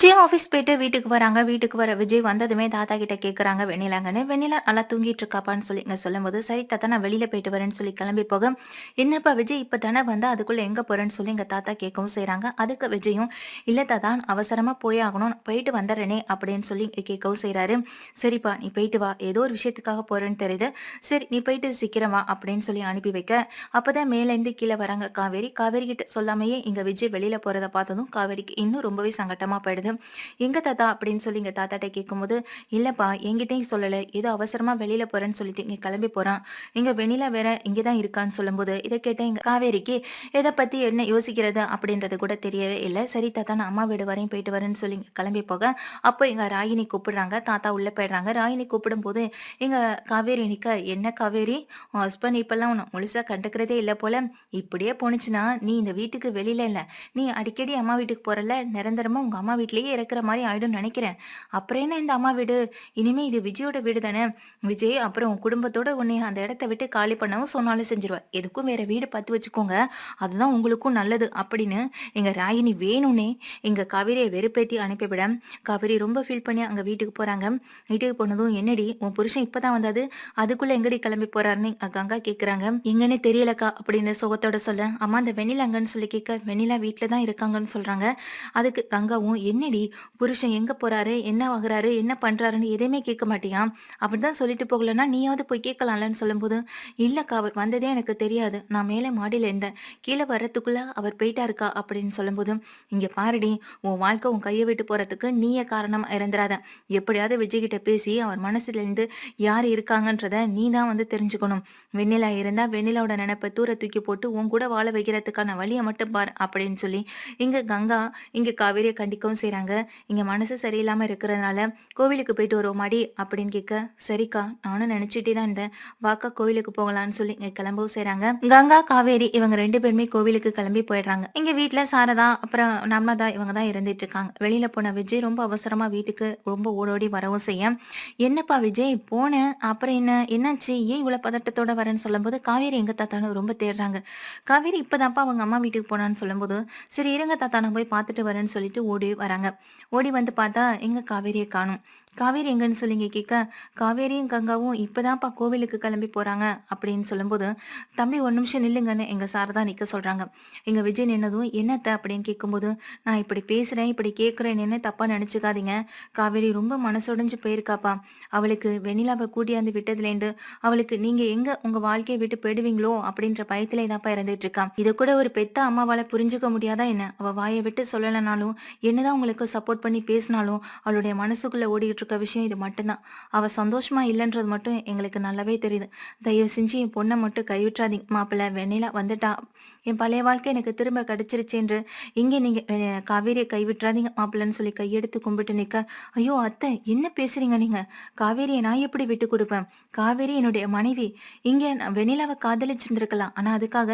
Vijay office போயிட்டு வீட்டுக்கு வராங்க. வீட்டுக்கு வர விஜய் வந்ததுமே தாத்தா கிட்ட கேட்குறாங்க வெண்ணிலாங்கன்னு வெண்ணிலா நல்லா தூங்கிட்டு இருக்காப்பான்னு சொல்லி இங்க சொல்லும்போது சரி தாத்தா நான் வெளியில போயிட்டு வரேன்னு சொல்லி கிளம்பி போக. என்னப்பா விஜய் இப்போ தானே வந்து அதுக்குள்ள எங்க போறேன்னு சொல்லி எங்க தாத்தா கேட்கவும் செய்கிறாங்க அதுக்கு விஜயும் இல்லை தாத்தா அவசரமா போய் ஆகணும். போயிட்டு வந்துடுறேனே அப்படின்னு சொல்லி கேட்கவும் செய்கிறாரு சரிப்பா நீ போயிட்டு வா. ஏதோ ஒரு விஷயத்துக்காக போறேன்னு தெரியுது. சரி நீ போயிட்டு சீக்கிரம் வா அப்படின்னு சொல்லி அனுப்பி வைக்க. அப்போதான் மேலேருந்து கீழே வராங்க. காவேரி காவேரி கிட்ட சொல்லாமையே இங்க விஜய் வெளியில போகிறத பார்த்ததும் காவேரிக்கு இன்னும் ரொம்பவே சங்கட்டமா போயிடுது. எங்க தாத்தா? அப்படின்னு சொல்லி எங்க தாத்தாட்ட கேட்கும்போது இல்லப்பா என்கிட்டயும் சொல்லல. ஏதோ அவசரமா வெளியில போறேன்னு சொல்லிட்டு இங்க கிளம்பி போறான். இங்க வெண்ணிலா வேற இங்கதான் இருக்கான்னு சொல்லும்போது இதை கேட்ட எங்க காவேரிக்கு இதை பத்தி என்ன யோசிக்கிறது? அப்படின்றது கூட தெரியவே இல்லை. சரி தாத்தா நான் அம்மா வீடு வரையும் போயிட்டு வரேன்னு சொல்லி கிளம்பி போக அப்போ எங்க ராகினி கூப்பிடுறாங்க. தாத்தா உள்ள போயிடுறாங்க. ராகினி கூப்பிடும் போது எங்க காவேரி நிக்க. என்ன காவேரி? உன் ஹஸ்பண்ட் இப்பெல்லாம் உன்னை முழுசா கண்டுக்கிறதே இல்லை போல. இப்படியே போனுச்சுன்னா நீ இந்த வீட்டுக்கு வெளியில இல்ல. நீ அடிக்கடி அம்மா வீட்டுக்கு போறல நிரந்தரமா உங்க அம்மா வீட்லயே இருக்கிற மாதிரி ஆயிடும் நினைக்கிறேன். அப்புறம் என்ன இந்த அம்மா வீடு? இனிமே இது விஜயோட வீடு தானே? விஜய் அப்புறம் உன் குடும்பத்தோட உன்னை அந்த இடத்த விட்டு காலி பண்ணவும் சொன்னாலும் செஞ்சிருவா. எதுக்கும் வேற வீடு பார்த்து வச்சுக்கோங்க. அதுதான் உங்களுக்கும் நல்லது. அப்படின்னு எங்க ராயினி வேணும்னே எங்க கவிரியை வெறுப்பேத்தி அனுப்பிவிட கவிரி ரொம்ப ஃபீல் பண்ணி அங்க வீட்டுக்கு போறாங்க. வீட்டுக்கு போனதும் என்னடி உன் புருஷன் இப்பதான் வந்தாது அதுக்குள்ள எங்கடி கிளம்பி போறாருன்னு கங்கா கேக்குறாங்க. எங்கன்னு தெரியலக்கா அப்படின்னு சுகத்தோட சொல்ல அம்மா அந்த வெண்ணிலா அங்கன்னு சொல்லி கேட்க வெண்ணிலா வீட்டுல தான் இருக்காங்கன்னு சொல்றாங்க. அதுக்கு கங்காவும் என்னடி புருஷன் எங்க போறாரு? என்ன ஆகுறாரு என்ன பண்றாருன்னு எதையுமே கேட்க மாட்டியா? அப்படிதான் சொல்லிட்டு போகலன்னா நீயாவது போய் கேட்கலாம்லன்னு சொல்லும்போது இல்லக்கா அவர் வந்ததே எனக்கு தெரியாது. நான் மேலே மாடியில இருந்தேன். கீழே வர்றதுக்குள்ள அவர் போயிட்டாருக்கா? அப்படின்னு சொல்லும்போது இங்க பாருடி உன் வாழ்க்கை உன் கையை விட்டு போறதுக்கு நீயே காரணம் இருந்துராத எப்படியாவது விஜய் கிட்ட பேசி அவர் மனசுல இருந்து யார் இருக்காங்கன்றத நீ தான் வந்து தெரிஞ்சுக்கணும். வெண்ணிலா இருந்தா வெண்ணிலாவோட நினைப்பை தூர தூக்கி போட்டு உன் கூட வாழ வைக்கிறதுக்கான வழியை மட்டும் பார் அப்படின்னு சொல்லி இங்க கங்கா இங்க காவேரியை கண்டிக்கவும் செய்றாங்க இங்க மனசு சரியில்லாம இருக்கிறதுனால கோவிலுக்கு போயிட்டு வருவோம் மாடி அப்படின்னு கேட்க சரிக்கா நானும் நினைச்சிட்டே தான் இருந்தேன். வாக்கா கோவிலுக்கு போகலாம்னு சொல்லி இங்க கிளம்பவும் செய்றாங்க. கங்கா காவேரி இவங்க ரெண்டு பேருமே கோவிலுக்கு கிளம்பி போயிடுறாங்க. இங்க வீட்டுல சாரதா அப்புறம் நம்மதா இவங்க தான் இருந்துட்டு இருக்காங்க. வெளியில போன விஜய் ரொம்ப அவசரமா வீட்டுக்கு ரொம்ப ஓடோடி வரவும் செய்ய என்னப்பா விஜய் போனேன். அப்புறம் என்ன? என்னாச்சு? ஏன் இவ்வளவு பதட்டத்தோட வரேன்னு சொல்லும்போது காவேரி எங்க தாத்தானு ரொம்ப தேடுறாங்க. காவேரி இப்பதான்ப்பா அவங்க அம்மா வீட்டுக்கு போனான்னு சொல்லும்போது சரி இருங்க தாத்தா நான் போய் பார்த்துட்டு வரேன்னு சொல்லிட்டு ஓடி வராங்க. ஓடி வந்து பார்த்தா எங்க காவேரியை காணும். காவேரி எங்கன்னு சொல்லிங்க கேட்க காவேரியும் கங்காவும் இப்பதான்ப்பா கோவிலுக்கு கிளம்பி போறாங்க அப்படின்னு சொல்லும்போது தம்பி ஒரு நிமிஷம் நில்லுங்கன்னு எங்க சார் தான் நிக்க சொல்றாங்க. எங்க விஜய் நின்னதும் என்னத்த? அப்படின்னு கேட்கும்போது நான் இப்படி பேசுறேன் இப்படி கேட்குறேன்னு என்ன தப்பா நினைச்சுக்காதீங்க. காவேரி ரொம்ப மனசுடைஞ்சு போயிருக்காப்பா. அவளுக்கு வெண்ணிலாவை கூட்டியாந்து விட்டதுலேருந்து அவளுக்கு நீங்க எங்க உங்க வாழ்க்கையை விட்டு போயிடுவீங்களோ? அப்படின்ற பயத்திலே தான்ப்பா இருந்துட்டு இருக்கான் இதை கூட ஒரு பெத்த அம்மாவால புரிஞ்சுக்க முடியாதா என்ன? அவ வாயை விட்டு சொல்லலைனாலும் என்னதான் உங்களுக்கு சப்போர்ட் பண்ணி பேசினாலும் அவளுடைய மனசுக்குள்ள ஓடிட்டு கொடுத்த விஷயம் இது மட்டும்தான். அவள் சந்தோஷமா இல்லைன்றது மட்டும் எங்களுக்கு நல்லாவே தெரியுது. தயவு செஞ்சு என் பொண்ணை மட்டும் கைவிட்றாதீங்க மாப்பிள்ளை வெண்ணிலா வந்துட்டா. என் பழைய வாழ்க்கை எனக்கு திரும்ப கிடைச்சிருச்சு என்று இங்கே நீங்கள் காவேரியை கைவிட்டுறாதீங்க மாப்பிள்ளன்னு சொல்லி கையெடுத்து கும்பிட்டு நிற்க ஐயோ அத்தை என்ன பேசுறீங்க நீங்கள் காவேரியை நான் எப்படி விட்டு கொடுப்பேன்? காவேரி என்னுடைய மனைவி. இங்கே நான் வெண்ணிலாவை காதலிச்சிருந்திருக்கலாம். ஆனால் அதுக்காக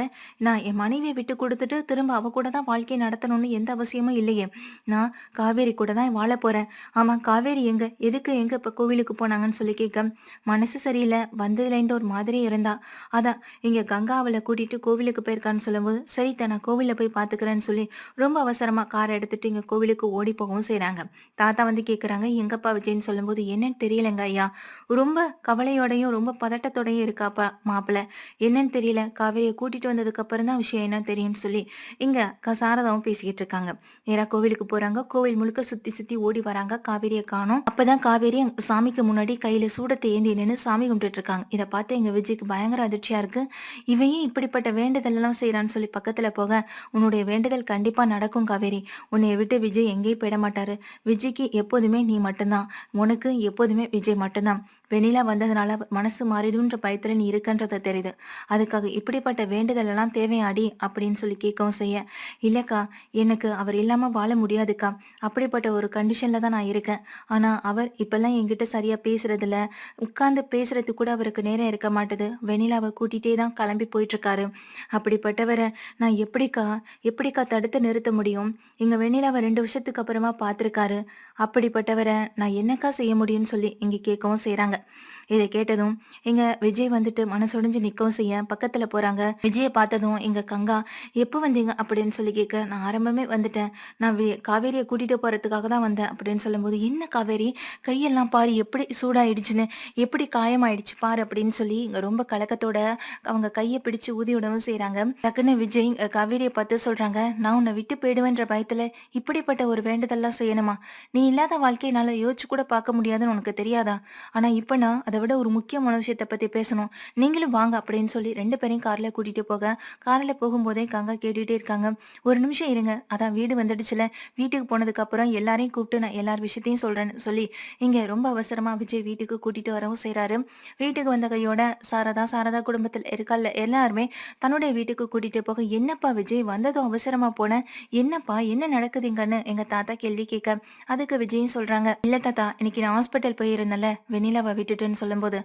நான் என் மனைவியை விட்டு கொடுத்துட்டு திரும்ப அவ கூட தான் வாழ்க்கையை நடத்தணும்னு எந்த அவசியமும் இல்லையே. நான் காவேரி கூட தான் வாழ போறேன். ஆமா காவேரி எங்க? எதுக்கு எங்க இப்ப கோவிலுக்கு போனாங்கன்னு சொல்லி கேட்க. மனசு சரியில்லை. வந்ததுலேருந்து ஒரு மாதிரி இருந்தா. அதான் இங்க கங்கா அவளை கூட்டிட்டு கோவிலுக்கு போயிருக்கான்னு சொல்லும்போது சரி நான் கோவில போய் பாத்துக்கிறேன்னு சொல்லி ரொம்ப அவசரமா காரை எடுத்துட்டு இங்க கோவிலுக்கு ஓடி போகவும் செய்றாங்க. தாத்தா வந்து கேக்குறாங்க எங்கப்பா விஜய்னு சொல்லும்போது என்னன்னு தெரியலங்க ஐயா. ரொம்ப கவலையோடையும் ரொம்ப பதட்டத்தோடையும் இருக்காப்பா மாப்பிள்ள. என்னன்னு தெரியல. காவேரியை கூட்டிட்டு வந்ததுக்கு அப்புறம் தான் விஷயம் என்ன தெரியும்னு சொல்லி இங்க சாரதாவும் பேசிக்கிட்டு இருக்காங்க. நேரா கோவிலுக்கு போறாங்க. கோவில் முழுக்க சுத்தி சுத்தி ஓடி வராங்க. காவேரியை காணும். அப்பதான் காவேரி சாமிக்கு முன்னாடி கையில சூடத்தை ஏந்தி நின்று சாமி கும்பிட்டுட்டு இருக்காங்க. இதை பார்த்து எங்க விஜய்க்கு பயங்கர அதிர்ச்சியா இருக்கு. இவையும் இப்படிப்பட்ட வேண்டுதல் எல்லாம் செய்யறான்னு சொல்லி பக்கத்துல போக உன்னுடைய வேண்டுதல் கண்டிப்பா நடக்கும் காவேரி. உன்னை விட்டு விஜய் எங்கேயும் போயிட மாட்டாரு. விஜய்க்கு எப்போதுமே நீ மட்டும்தான். உனக்கு எப்போதுமே விஜய் மட்டும்தான். வெண்ணிலா வந்ததுனால மனசு மாறிடுன்ற பயத்துல நீ இருக்கன்றத தெரியுது. அதுக்காக இப்படிப்பட்ட வேண்டுதல் எல்லாம் தேவையாடி அப்படின்னு சொல்லி கேட்கவும் செய்ய இல்லக்கா எனக்கு அவர் இல்லாம வாழ முடியாதுக்கா. அப்படிப்பட்ட ஒரு கண்டிஷன்ல தான் நான் இருக்கேன். ஆனா அவர் இப்பெல்லாம் என்கிட்ட சரியா பேசுறதில்ல. உட்கார்ந்து பேசுறது கூட அவருக்கு நேரம் இருக்க மாட்டுது. வெண்ணிலாவை கூட்டிகிட்டே தான் கிளம்பி போயிட்டு இருக்காரு அப்படிப்பட்டவரை நான் எப்படிக்கா எப்படிக்கா தடுத்து நிறுத்த முடியும்? எங்க வெண்ணிலாவை ரெண்டு வருஷத்துக்கு அப்புறமா பார்த்துருக்காரு. அப்படிப்பட்டவரை நான் என்னக்கா செய்ய முடியும்னு சொல்லி இங்கே கேட்கவும் செய்கிறாங்க இதை கேட்டதும் எங்க விஜய் வந்துட்டு மனசுடைஞ்சு நிக்கவும் செய்ய பக்கத்துல போறாங்க. விஜயை பார்த்ததும் எங்க கங்கா எப்போ வந்தீங்க? அப்படின்னு சொல்லி கேட்க நான் ஆரம்பமே வந்துட்டேன். நான் காவேரியை கூட்டிட்டு போறதுக்காக தான் வந்தேன். அப்படின்னு சொல்லும்போது என்ன காவேரி? கையெல்லாம் பாரு எப்படி சூடாயிடுச்சுன்னு எப்படி காயமாயிடுச்சு பாரு அப்படின்னு சொல்லி இங்க ரொம்ப கலக்கத்தோட அவங்க கையை பிடிச்சு ஊதி விடவும் செய்யறாங்க டக்குன்னு விஜய் காவேரியை பார்த்து சொல்றாங்க நான் உன்னை விட்டு போயிடுவேன்ற பயத்துல இப்படிப்பட்ட ஒரு வேண்டுதல்லாம் செய்யணுமா? நீ இல்லாத வாழ்க்கையினால யோசிச்சு கூட பார்க்க முடியாதுன்னு உனக்கு தெரியாதா? ஆனா இப்ப நான் அதை விட ஒரு முக்கியமான விஷயத்தை பத்தி பேசணும். நீங்களும் வாங்க அப்படின்னு சொல்லி ரெண்டு பேரையும் கார்ல கூட்டிட்டு போக. கார்ல போகும்போதே கங்கா கேட்டுட்டே இருக்காங்க. ஒரு நிமிஷம் இருங்க. அதான் வீடு வந்துடுச்சுல. வீட்டுக்கு போனதுக்கு அப்புறம் எல்லாரையும் கூப்பிட்டு நான் எல்லார் விஷயத்தையும் சொல்றேன்னு சொல்லி இங்க ரொம்ப அவசரமா விஜய் வீட்டுக்கு கூட்டிட்டு வரவும் செய்றாரு. வீட்டுக்கு வந்த கையோட சாரதா சாரதா குடும்பத்தில் இருக்கல்ல எல்லாருமே தன்னுடைய வீட்டுக்கு கூட்டிட்டு போக என்னப்பா விஜய் வந்ததும் அவசரமா போன? என்னப்பா? என்ன நடக்குதுங்கன்னு? எங்க தாத்தா கேள்வி கேட்க அதுக்கு விஜயும் சொல்றாங்க இல்ல தாத்தா இன்னைக்கு நான் ஹாஸ்பிட்டல் போயிருந்தேன்ல. வெண்ணிலாவை விட்டுட்டுன்னு சொல்லும்போது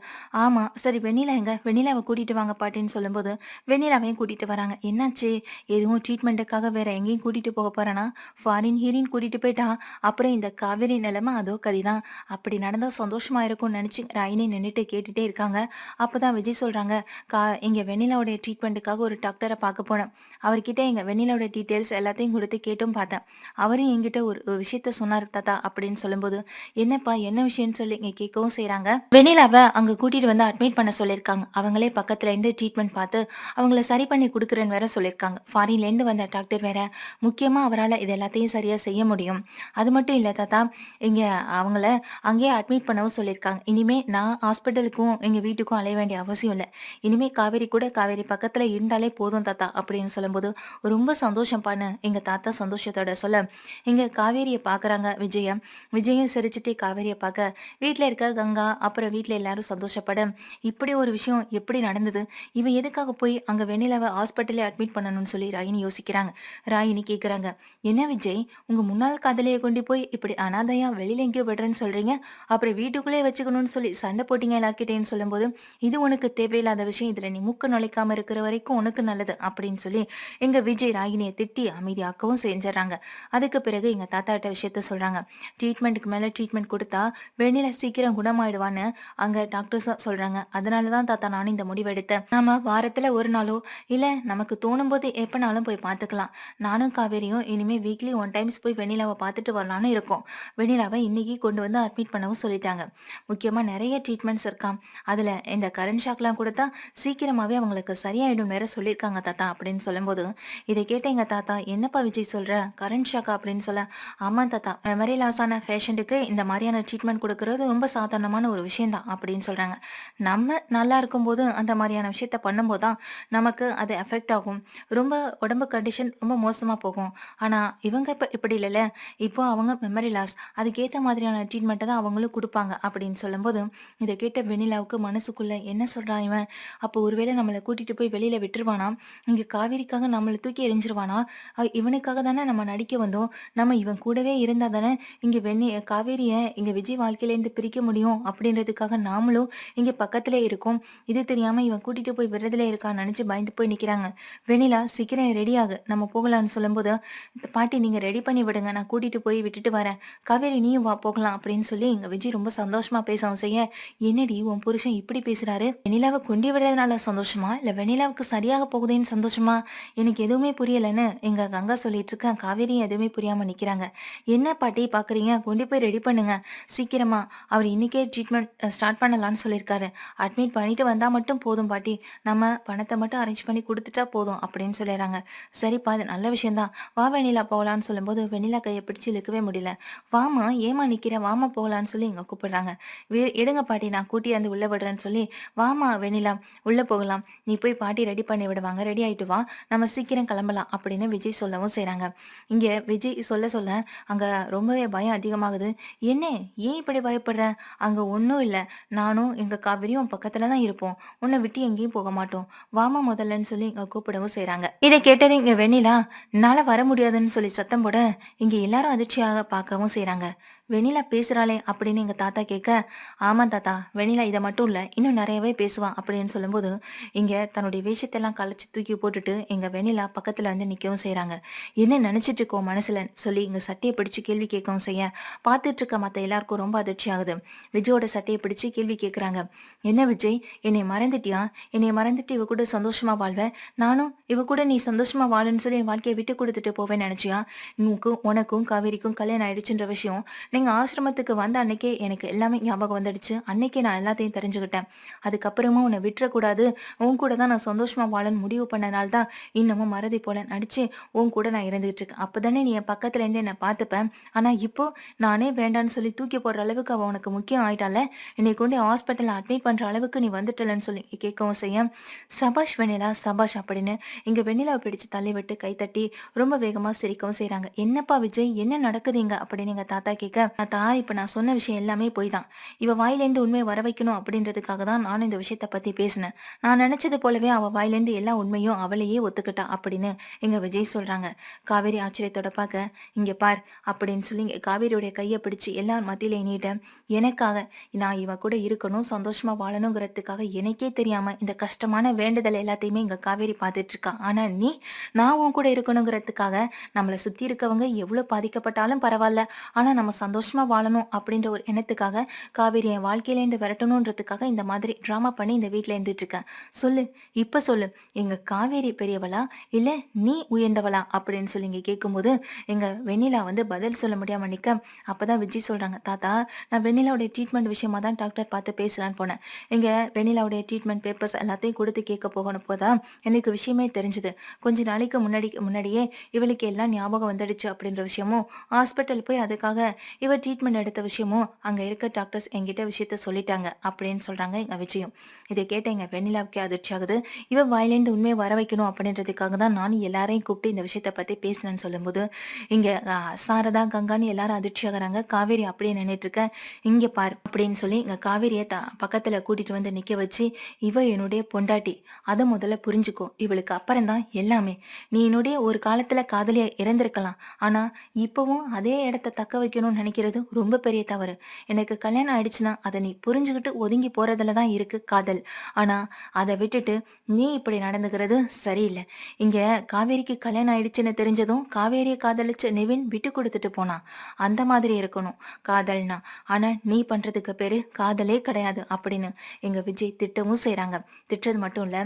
ஆமா சரி வெண்ணிலா எங்க? வெண்ணிலாவை கூட்டிட்டு வாங்க பாட்டின்னு சொல்லும்போது வெண்ணிலாவையும் கூட்டிட்டு வராங்க. என்னாச்சு? எதுவும் ட்ரீட்மெண்ட்டுக்காக வேற எங்கேயும் கூட்டிட்டு போக போறானா? ஃபாரின் ஹீரின் கூட்டிட்டு போயிட்டா? அப்புறம் இந்த காவேரி நிலைமை அதோ கதிதான். அப்படி நடந்தா சந்தோஷமா இருக்கும்னு நினைச்சு ராயினி நின்றுட்டு கேட்டுட்டே இருக்காங்க. அப்பதான் விஜய் சொல்றாங்க கா எங்க வெண்ணிலாவுடைய ட்ரீட்மெண்ட்டுக்காக ஒரு டாக்டரை பார்க்க போனேன். அவர்கிட்ட எங்க வெண்ணிலாவோட டீட்டெயில்ஸ் எல்லாத்தையும் கொடுத்து கேட்டும் பார்த்தேன். அவரும் என்கிட்ட ஒரு விஷயத்த சொன்னார் தாத்தா அப்படின்னு சொல்லும்போது என்னப்பா என்ன விஷயம்னு சொல்லி இங்க கேட்கவும் செய்கிறாங்க வெண்ணிலாவை அங்க கூட்டிட்டு வந்து அட்மிட் பண்ண சொல்லியிருக்காங்க அவங்களே பக்கத்துல இருந்து ட்ரீட்மெண்ட் பார்த்து அவங்கள சரி பண்ணி கொடுக்குறேன்னு வேற சொல்லியிருக்காங்க ஃபாரின்ல இருந்து வந்த டாக்டர் வேற முக்கியமா அவரால் இது எல்லாத்தையும் சரியா செய்ய முடியும். அது மட்டும் இல்ல தாத்தா இங்க அவங்கள அங்கேயே அட்மிட் பண்ணவும் சொல்லியிருக்காங்க இனிமே நான் ஹாஸ்பிட்டலுக்கும் எங்க வீட்டுக்கும் அலைய வேண்டிய அவசியம் இல்லை. இனிமே காவேரி கூட காவேரி பக்கத்துல இருந்தாலே போதும் தாத்தா அப்படின்னு சொல்லும்போது ரொம்ப சந்தோஷம் பண்ணு எங்க தாத்தா சந்தோஷத்தோட சொல்ல. இங்க காவேரியை பாக்குறாங்க விஜயம். விஜயம் சிரிச்சுட்டு காவேரியை பார்க்க வீட்டில் இருக்க கங்கா அப்புறம் வீட்ல எல்லாரும் சந்தோஷப்பட இப்படி ஒரு விஷயம் எப்படி நடந்தது? இவன் எதுக்காக போய் அங்க வெண்ணிலாவை ஹாஸ்பிட்டல்ல அட்மிட் பண்ணணும்னு சொல்லி ராயினி யோசிக்கிறாங்க. ராயினி கேக்குறாங்க என்ன விஜய் உங்க முன்னாள் காதலியை கொண்டு போய் இப்படி அனாதையா வெளியில எங்கேயோ விடுறேன்னு சொல்றீங்க? அப்புறம் வீட்டுக்குள்ளே வச்சுக்கணும்னு சொல்லி சண்டை போட்டீங்க எல்லாக்கிட்டேன்னு சொல்லும்போது இது உனக்கு தேவையில்லாத விஷயம் இதுல நீ மூக்க நுழைக்காம இருக்கிற வரைக்கும் உனக்கு நல்லது அப்படின்னு சொல்லி எங்க விஜய் ராகினியை திட்டி அமைதியாக்கவும் செஞ்சிடறாங்க. அதுக்கு பிறகு எங்க தாத்தா கிட்ட விஷயத்த சொல்றாங்க. ட்ரீட்மெண்ட்டுக்கு மேல ட்ரீட்மெண்ட் கொடுத்தா வெண்ணில சீக்கிரம் குணமாயிடுவான்னு சொல்றாங்க டாக்டர்ஸும் சொல்றாங்க. அதனாலதான் தாத்தா நானும் இந்த முடிவு எடுத்தேன். நாம வாரத்துல ஒரு நாளோ இல்ல நமக்கு தோணும் போது எப்பனாலும் போய் பார்த்துக்கலாம். நானும் காவேரியும் இனிமே வீக்லி ஒன் டைம்ஸ் போய் வெண்ணிலாவை பார்த்துட்டு வரலாம்னு இருக்கோம். வெண்ணிலாவை இன்னைக்கு கொண்டு வந்து அட்மிட் பண்ணவும் சொல்லிட்டாங்க. முக்கியமா நிறைய ட்ரீட்மெண்ட்ஸ் இருக்காம். அதுல இந்த கரண்ட் ஷாக்லாம் கொடுத்தா சீக்கிரமாவே அவங்களுக்கு சரியாயிடும் வேற சொல்லியிருக்காங்க தாத்தா அப்படின்னு சொல்லும்போது இதை கேட்ட எங்க தாத்தா என்னப்பா விஜய் சொல்ற? கரண்ட் ஷாக்கா அப்படின்னு சொல்ல ஆமா தாத்தா மெமரி லாஸ் ஆன பேஷண்ட்டுக்கு இந்த மாதிரியான ட்ரீட்மெண்ட் கொடுக்கறது ரொம்ப சாதாரணமான ஒரு விஷயம்தான். அப்படின்னு சொல்கிறாங்க நம்ம நல்லா இருக்கும்போது அந்த மாதிரியான விஷயத்த பண்ணும்போது தான் நமக்கு அது எஃபெக்ட் ஆகும். ரொம்ப உடம்பு கண்டிஷன் ரொம்ப மோசமாக போகும். ஆனால் இவங்க இப்போ இப்படி இல்லைல்ல. இப்போ அவங்க மெமரி லாஸ் அதுக்கேற்ற மாதிரியான ட்ரீட்மெண்ட்டை தான் அவங்களும் கொடுப்பாங்க அப்படின்னு சொல்லும்போது இதை கேட்ட வெண்ணிலாவுக்கு மனசுக்குள்ளே என்ன சொல்கிறான் இவன்? அப்போ ஒருவேளை நம்மளை கூட்டிகிட்டு போய் வெளியில் விட்டுருவானா? இங்கே காவேரிக்காக நம்மளை தூக்கி எரிஞ்சிருவானா இவனுக்காக தானே நம்ம நடிக்க வந்தோம். நம்ம இவன் கூடவே இருந்தால் தானே இங்கே வெண்ணி காவேரியை இங்கே விஜய் வாழ்க்கையிலேருந்து பிரிக்க முடியும் அப்படின்றதுக்காக நாமளும் இங்க பக்கத்துல இருக்கோம். இது தெரியாம இவன் கூட்டிட்டு போய் விடுறதுல இருக்கான்னு நினைச்சு பயந்து போய் நிக்கிறாங்க. வெண்ணிலா சீக்கிரம் ரெடி ஆகு. நம்ம போகலாம்னு சொல்லும்போது பாட்டி நீங்க ரெடி பண்ணி விடுங்க. நான் கூட்டிட்டு போய் விட்டுட்டு வரேன். காவேரி நீயும் வா போகலாம். அப்படின்னு சொல்லி எங்க விஜய் ரொம்ப சந்தோஷமா பேசவும் செய்ய என்னடி உன் புருஷன் இப்படி பேசுறாரு? வெனிலாவை கொண்டு விடுறதுனால சந்தோஷமா? இல்ல வெனிலாவுக்கு சரியாக போகுதேன்னு சந்தோஷமா? எனக்கு எதுவுமே புரியலன்னு எங்க கங்கா சொல்லிட்டு இருக்கேன். காவேரியும் எதுவுமே புரியாம நிக்கிறாங்க. என்ன பாட்டி பாக்குறீங்க? கொண்டு போய் ரெடி பண்ணுங்க. சீக்கிரமா. அவர் இன்னைக்கே ட்ரீட்மெண்ட் ஸ்டார்ட் பண்ணலாம்னு சொல்லியிருக்காரு. அட்மிட் பண்ணிட்டு வந்தால் மட்டும் போதும் பாட்டி. நம்ம பணத்தை மட்டும் அரேஞ்ச் பண்ணி கொடுத்துட்டா போதும் அப்படின்னு சொல்லிடுறாங்க. சரிப்பா அது நல்ல விஷயம்தான். வா வெண்ணிலா போகலான்னு சொல்லும்போது வெண்ணிலா கையை பிடிச்சி இழுக்கவே முடியல. வாமா ஏமா நிற்கிற வாமா போகலான்னு சொல்லி இங்கே கூப்பிடுறாங்க. எடுங்க பாட்டி நான் கூட்டி வந்து விடுறேன்னு சொல்லி வாமா வெண்ணிலா உள்ளே போகலாம். நீ போய் பாட்டி ரெடி பண்ணி விடுவாங்க. ரெடி ஆகிட்டு வா. நம்ம சீக்கிரம் கிளம்பலாம் அப்படின்னு விஜய் சொல்லவும் செய்கிறாங்க இங்கே விஜய் சொல்ல சொல்ல அங்கே ரொம்பவே பயம் அதிகமாகுது. என்ன? ஏன் இப்படி பயப்படுற? அங்கே ஒன்றும் இல்லை. நானும் எங்கள் காவிரியும் பக்கத்தில் தான் இருப்போம். உன்னை விட்டு எங்கேயும் போக மாட்டோம். வாமா முதல்லன்னு சொல்லி இங்கே கூப்பிடவும் செய்கிறாங்க இதை கேட்டது இங்கே வெண்ணிலா என்னால் வர முடியாதுன்னு சொல்லி சத்தம் போட இங்கே எல்லாரும் அதிர்ச்சியாக பார்க்கவும் செய்கிறாங்க வெண்ணிலா பேசுறாளே அப்படின்னு எங்க தாத்தா கேட்க ஆமா தாத்தா வெண்ணிலா இதை மட்டும் இல்ல இன்னும் நிறையவே பேசுவா அப்படின்னு சொல்லும்போது இங்க தன்னுடைய விஷயத்தெல்லாம் கலைச்சு தூக்கி போட்டுட்டு எங்க வெண்ணிலா பக்கத்துல வந்து நிக்கவும் செய்கிறாங்க என்ன நினைச்சிட்டு இருக்கோம் மனசுல? சொல்லி இங்க சட்டையை பிடிச்சு கேள்வி கேட்கவும் செய்ய பார்த்துட்டு இருக்க மத்த எல்லாருக்கும் ரொம்ப அதிர்ச்சி ஆகுது. விஜயோட சட்டையை பிடிச்சு கேள்வி கேட்கறாங்க என்ன விஜய் என்னை மறந்துட்டியா? என்னை மறந்துட்டு இவ கூட சந்தோஷமா வாழ்வேன் நானும் இவ கூட நீ சந்தோஷமா வாழன்னு சொல்லி என் வாழ்க்கையை விட்டு கொடுத்துட்டு போவேன் நினைச்சியா? உனக்கும் உனக்கும் காவேரிக்கும் கல்யாணம் ஆயிடுச்சுன்ற விஷயம் நீங்க ஆசிரமத்துக்கு வந்த அன்னைக்கே எனக்கு எல்லாமே ஞாபகம் வந்துடுச்சு. அன்னைக்கே நான் எல்லாத்தையும் தெரிஞ்சுக்கிட்டேன் அதுக்கப்புறமா உன்னை விட்டுறக்கூடாது. உன் கூட தான் நான் சந்தோஷமா வாழன்னு முடிவு பண்ணனால தான் இன்னமும் மறதி போல நடிச்சு உன் கூட நான் இருந்துகிட்டு இருக்கேன் அப்பதானே நீ என் பக்கத்துல இருந்து என்னை பார்த்துப்பேன். ஆனா இப்போ நானே வேண்டான்னு சொல்லி தூக்கி போடுற அளவுக்கு அவள் உனக்கு முக்கியம் ஆயிட்டால என்னை கொண்டு ஹாஸ்பிட்டலில் அட்மிட் பண்ற அளவுக்கு நீ வந்துட்டலன்னு சொல்லி கேட்கவும் செய்ய சபாஷ் வெண்ணிலா சபாஷ் அப்படின்னு இங்க வெண்ணிலாவை பிடிச்சு தள்ளி விட்டு கைத்தட்டி ரொம்ப வேகமா சிரிக்கவும் செய்கிறாங்க என்னப்பா விஜய் என்ன நடக்குதுங்க அப்படின்னு எங்க தாத்தா கேட்க தாத்தா இப்ப நான் சொன்ன விஷயம் எல்லாமே போய் தான் இவ வாயிலேருந்து உண்மையை வர வைக்கணும் அப்படின்றதுக்காக தான் நானும் இந்த விஷயத்த பத்தி பேசினேன். நான் நினைச்சது போலவே அவ வாயிலேருந்து எல்லா உண்மையும் அவளையே ஒத்துக்கிட்டா அப்படின்னு எங்க விஜய் சொல்றாங்க. காவேரி ஆச்சரியத்தோட பார்க்க இங்க பார் அப்படின்னு சொல்லி இங்க காவேரியோட கையை பிடிச்சு எல்லார் மத்தியில நீட்ட எனக்காக நான் இவ கூட இருக்கணும் சந்தோஷமா வாழணுங்கிறதுக்காக எனக்கே தெரியாம இந்த கஷ்டமான வேண்டுதல் எல்லாத்தையுமே இங்க காவேரி பார்த்துட்டு இருக்கா ஆனா நீ நான் உன் கூட இருக்கணுங்கிறதுக்காக நம்மளை சுத்தி இருக்கவங்க எவ்வளவு பாதிக்கப்பட்டாலும் பரவாயில்ல. ஆனா நம்ம சந்தோஷமா வாழணும் அப்படின்ற ஒரு எண்ணத்துக்காக காவேரி என் வாழ்க்கையிலேருந்து விரட்டணுன்றதுக்காக இந்த மாதிரி ட்ராமா பண்ணி இந்த வீட்டில் இருந்துட்டு இருக்கேன் சொல்லு இப்ப சொல்லு எங்க காவேரி பெரியவளா? இல்ல நீ உயர்ந்தவளா? அப்படின்னு சொல்லி இங்க கேட்கும்போது எங்க வெண்ணிலா வந்து பதில் சொல்ல முடியாம நிக்க. அப்பதான் விஜய் சொல்றாங்க தாத்தா நான் வெண்ணிலாவுடைய ட்ரீட்மெண்ட் விஷயமா தான் டாக்டர் பார்த்து பேசலான்னு போனேன். எங்க வெண்ணிலாவுடைய ட்ரீட்மெண்ட் பேப்பர்ஸ் எல்லாத்தையும் கொடுத்து கேட்க போகணும் போதான் எனக்கு விஷயமே தெரிஞ்சது. கொஞ்ச நாளைக்கு முன்னாடி முன்னாடியே இவளுக்கு எல்லாம் ஞாபகம் வந்துடுச்சு அப்படின்ற விஷயமும் ஹாஸ்பிட்டல் போய் அதுக்காக இவ ட்ரீட்மெண்ட் எடுத்த விஷயமும் அங்கே இருக்க டாக்டர்ஸ் எங்கிட்ட விஷயத்த சொல்லிட்டாங்க அப்படின்னு சொல்கிறாங்க எங்கள் விஜயம். இதை கேட்ட எங்கள் வெண்ணிலாவுக்கே அதிர்ச்சி ஆகுது. இவ வாயிலேருந்து உண்மையை வர வைக்கணும் அப்படின்றதுக்காக தான் நானும் எல்லாரையும் கூப்பிட்டு இந்த விஷயத்தை பற்றி பேசினேன்னு சொல்லும்போது இங்கே சாரதா கங்கான்னு எல்லாரும் அதிர்ச்சியாகுறாங்க காவேரி அப்படியே நின்றுட்டு இருக்க இங்கே பார் அப்படின்னு சொல்லி இங்கே காவேரியை த பக்கத்தில் கூட்டிகிட்டு வந்து நிற்க வச்சு இவ என்னுடைய பொண்டாட்டி. அதை முதல்ல புரிஞ்சுக்கோ. இவளுக்கு அப்புறம் தான் எல்லாமே. நீ என்னுடைய ஒரு காலத்தில் காதலியாக இறந்திருக்கலாம். ஆனால் இப்போவும் அதே இடத்த தக்க வைக்கணும்னு நினைக்கிறது ரொம்ப பெரிய தவறு. எனக்கு கல்யாணம் ஆயிடுச்சுன்னா அதை நீ புரிஞ்சுக்கிட்டு ஒதுங்கி போறதுல தான் இருக்கு காதல். ஆனா அதை விட்டுட்டு நீ இப்படி நடந்துக்கிறது சரியில்லை. இங்க காவேரிக்கு கல்யாணம் ஆயிடுச்சுன்னு தெரிஞ்சதும் காவேரியை காதலிச்சு நிவின் விட்டு கொடுத்துட்டு போனான். அந்த மாதிரி இருக்கணும் காதல்னா. ஆனா நீ பண்றதுக்கு பேரு காதலே கிடையாது அப்படின்னு எங்க விஜய் திட்டவும் செய்யறாங்க திட்டுறது மட்டும் இல்ல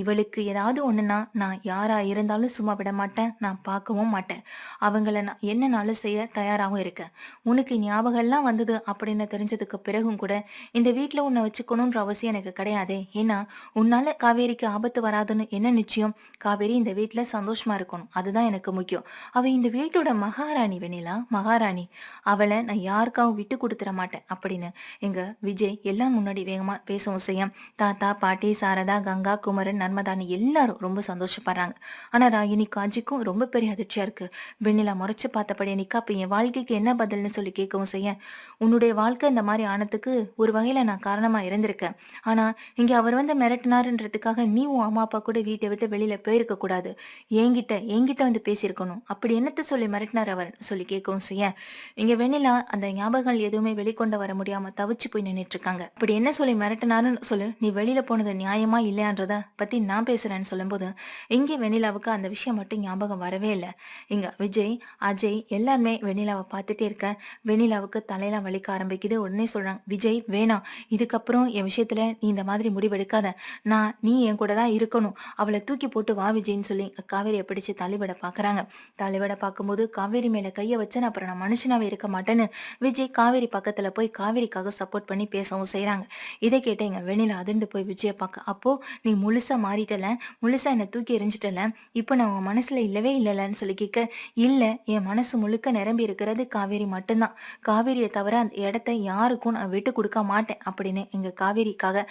இவளுக்கு ஏதாவது ஒண்ணுன்னா நான் யாரா இருந்தாலும் சும்மா விட மாட்டேன் நான் பார்க்கவும் மாட்டேன். அவங்கள நான் என்னனாலும் செய்ய தயாராகவும் இருக்கேன். உனக்கு ஞாபகம் எல்லாம் வந்தது அப்படின்னு தெரிஞ்சதுக்கு பிறகும் கூட இந்த வீட்டில் உன்னை வச்சுக்கணுன்ற அவசியம் எனக்கு கிடையாதே. ஏன்னா உன்னால காவேரிக்கு ஆபத்து வராதுன்னு என்ன நிச்சயம்? காவேரி இந்த வீட்டில் சந்தோஷமா இருக்கணும். அதுதான் எனக்கு முக்கியம். அவ இந்த வீட்டோட மகாராணி வெண்ணிலா. மகாராணி. அவளை நான் யாருக்காகவும் விட்டு கொடுத்துட மாட்டேன் அப்படின்னு. எங்க விஜய் எல்லாம் முன்னாடி வேகமா பேசவும் செய்யும். தாத்தா பாட்டி சாரதா கங்கா குமரன் நர்மதானி எல்லாரும் ரொம்ப சந்தோஷப்படுறாங்க. ஆனா ராகினி காஜிக்கும் ரொம்ப பெரிய அதிர்ச்சியா இருக்கு. வெண்ணிலா முறைச்சு பார்த்தபடி நிக்கா அப்ப என் வாழ்க்கைக்கு என்ன பதில்னு சொல்லி கேட்கவும் செய்ய உன்னுடைய வாழ்க்கை இந்த மாதிரி ஆனதுக்கு ஒரு வகையில நான் காரணமா இருந்திருக்கேன். ஆனா இங்க அவர் வந்து மிரட்டினாருன்றதுக்காக நீ உன் அம்மா அப்பா கூட வீட்டை விட்டு வெளியில போயிருக்க கூடாது. என்கிட்ட என்கிட்ட வந்து பேசியிருக்கணும். அப்படி என்னத்த சொல்லி மிரட்டினார் அவர்? சொல்லி கேட்கவும் செய்ய இங்க வெண்ணிலா அந்த ஞாபகங்கள் எதுவுமே வெளிக்கொண்டு வர முடியாம தவிச்சு போய் நின்னுட்டு இருக்காங்க அப்படி என்ன சொல்லி மிரட்டினாருன்னு சொல்லு. நீ வெளியில போனது நியாயமா இல்லையான்றத பத்தி நான் பேசுறேன்னு சொல்லும்போது இங்கே வெண்ணிலாவுக்கு அந்த விஷயம் மட்டும் ஞாபகம் வரவே இல்லை. இங்க விஜய் அஜய் எல்லாருமே வெண்ணிலாவை பார்த்துட்டே இருக்க வெண்ணிலாவுக்கு தலையெல்லாம் வலிக்க ஆரம்பிக்குது. உடனே சொல்றாங்க விஜய் வேணாம். இதுக்கப்புறம் என் விஷயத்துல நீ இந்த மாதிரி முடிவெடுக்காத. நான் நீ என் கூட தான் இருக்கணும். அவளை தூக்கி போட்டு வா விஜய்ன்னு சொல்லி காவேரியை பிடிச்சு தலைவிட பாக்குறாங்க. தலைவிட பார்க்கும்போது காவேரி மேல கையை வச்சு அப்புறம் நான் மனுஷனாவே இருக்க மாட்டேன்னு விஜய் காவேரி பக்கத்துல போய் காவேரிக்காக சப்போர்ட் பண்ணி பேசவும் செய்யறாங்க இதை கேட்ட எங்க வெளியில அதிர்ந்து போய் விஜயை பார்க்க அப்போ நீ முழுசா மாறிட்டல? முழுசா என்னை தூக்கி எரிஞ்சிட்டல இப்போ நான் உன் மனசுல இல்லவே இல்லைன்னு சொல்லி கேட்க இல்ல என் மனசு முழுக்க நிரம்பி இருக்கிறது காவேரி மட்டும்தான். காவேரியை தவிர அந்த இடத்த யாருக்கும் நான் விட்டு கொடுக்க மாட்டேன் அப்படின்னு எங்க காவேரிக்காக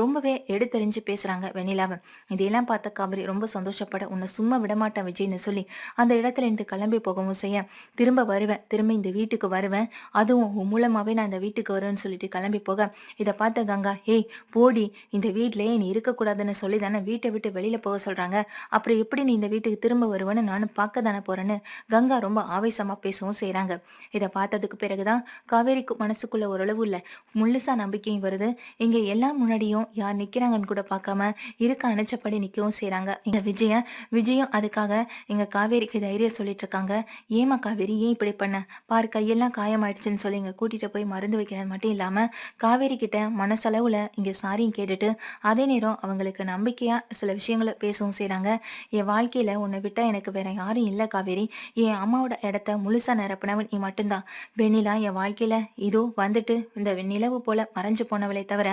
ரொம்பவே எடுத்தறிஞ்சு பேசுறாங்க வெண்ணிலாவை. இதையெல்லாம் பார்த்த காவேரி ரொம்ப சந்தோஷப்பட உன்னை சும்மா விடமாட்டேன் விஜய்னு சொல்லி அந்த இடத்துல இருந்து கிளம்பி போகவும் செய்ய திரும்ப வருவேன் திரும்ப இந்த வீட்டுக்கு வருவேன் அதுவும் உன் மூலமாவே நான் இந்த வீட்டுக்கு வருவேன்னு சொல்லிட்டு கிளம்பி போக. இதை பார்த்த கங்கா ஏய் போடி இந்த வீட்லயே நீ இருக்கக்கூடாதுன்னு சொல்லி தானே வீட்டை விட்டு வெளியில போக சொல்றாங்க அப்புறம் எப்படி நீ இந்த வீட்டுக்கு திரும்ப வருவேன்னு நானும் பார்க்க தானே போறேன்னு? கங்கா ரொம்ப ஆவேசமா பேசவும் செய்கிறாங்க இதை பார்த்து பார்த்ததுக்கு பிறகுதான் காவேரிக்கு மனசுக்குள்ள ஓரளவு இல்ல முழுசா நம்பிக்கையும் வருது. இங்க எல்லாம் முன்னாடியும் யார் நிக்கிறாங்கன்னு கூட பார்க்காம இருக்க அணைச்சபடி நிக்கவும் செய்யறாங்க இங்க விஜய விஜயும் அதுக்காக எங்க காவேரிக்கு தைரியம் சொல்லிட்டு இருக்காங்க. ஏமா காவேரி ஏன் இப்படி பண்ண? பாரு கையெல்லாம் காயமாயிடுச்சுன்னு சொல்லி இங்க கூட்டிட்டு போய் மருந்து வைக்கிறது மட்டும் இல்லாம காவேரி கிட்ட மனசளவுல இங்க சாரியும் கேட்டுட்டு அதே நேரம் அவங்களுக்கு நம்பிக்கையா சில விஷயங்களை பேசவும் செய்யறாங்க என் வாழ்க்கையில உன்னை விட்டா எனக்கு வேற யாரும் இல்லை காவேரி. என் அம்மாவோட இடத்த முழுசா நிரப்பினவன் நீ மட்டும்தான். வெண்ணிலா என் வாழ்க்கையில இதோ வந்துட்டு இந்த நிலவு போல மறைஞ்சு போனவளை தவிர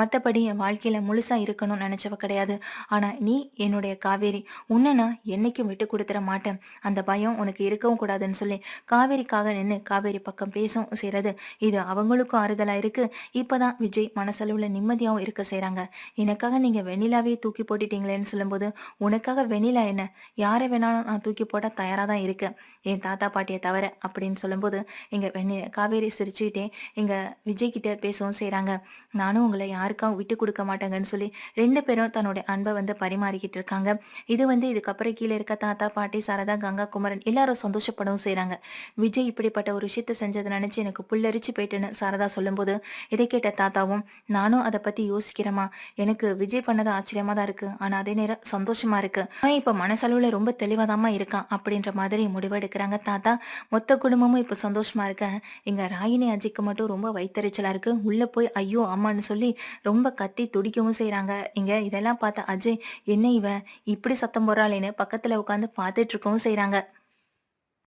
மத்தபடி என் வாழ்க்கையில முழுசா இருக்கணும்னு நினைச்சவ கிடையாது. ஆனா நீ என்னுடைய காவேரி உன்னை நான் என்னைக்கும் விட்டு கொடுத்துட மாட்டேன். அந்த பயம் உனக்கு இருக்கவும் கூடாதுன்னு சொல்லி காவேரிக்காக நின்று காவேரி பக்கம் பேசவும் செய்யறது இது அவங்களுக்கும் ஆறுதலா இருக்கு. இப்பதான் விஜய் மனசளவுல நிம்மதியாகவும் இருக்க செய்றாங்க. எனக்காக நீங்க வெண்ணிலாவே தூக்கி போட்டுட்டீங்களேன்னு சொல்லும்போது உனக்காக வெண்ணிலா என்ன? யாரை வேணாலும் நான் தூக்கி போட தயாரா தான் இருக்கேன். என் தாத்தா பாட்டியை தவிர அப்படின்னு சொல்லும்போது எங்க வெண்ணி காவேரி சிரிச்சுக்கிட்டே எங்க விஜய் கிட்ட பேசவும் செய்கிறாங்க நானும் உங்களை யாருக்காவும் விட்டு கொடுக்க மாட்டேங்கன்னு சொல்லி ரெண்டு பேரும் தன்னுடைய அன்பை வந்து பரிமாறிக்கிட்டு இருக்காங்க. இது வந்து இதுக்கப்புறம் கீழே இருக்க தாத்தா பாட்டி சாரதா கங்கா குமரன் எல்லாரும் சந்தோஷப்படவும் செய்கிறாங்க விஜய் இப்படிப்பட்ட ஒரு விஷயத்த செஞ்சதை நினைச்சு எனக்கு புல்லரிச்சு போயிட்டுன்னு சாரதா சொல்லும்போது இதை கேட்ட தாத்தாவும் நானும் அதை பத்தி யோசிக்கிறேமா எனக்கு விஜய் பண்ணது ஆச்சரியமா தான் இருக்கு. ஆனா அதே நேரம் சந்தோஷமா இருக்கு. அவன் இப்ப மனசளவுல ரொம்ப தெளிவாதாம்மா இருக்கான் அப்படின்ற மாதிரி இருக்கிறாங்க. தாத்தா மொத்த குடும்பமும் இப்போ சந்தோஷமா இருக்க. எங்க ராகினி அஜிக்கு மட்டும் ரொம்ப வைத்தறிச்சலா இருக்கு. உள்ள போய் ஐயோ அம்மான்னு சொல்லி ரொம்ப கத்தி துடிக்கவும் செய்யறாங்க இங்க இதெல்லாம் பார்த்த அஜய் என்ன இவ? இப்படி சத்தம் போறாளேன்னு பக்கத்துல உட்காந்து பார்த்துட்டு இருக்கவும் செய்யறாங்க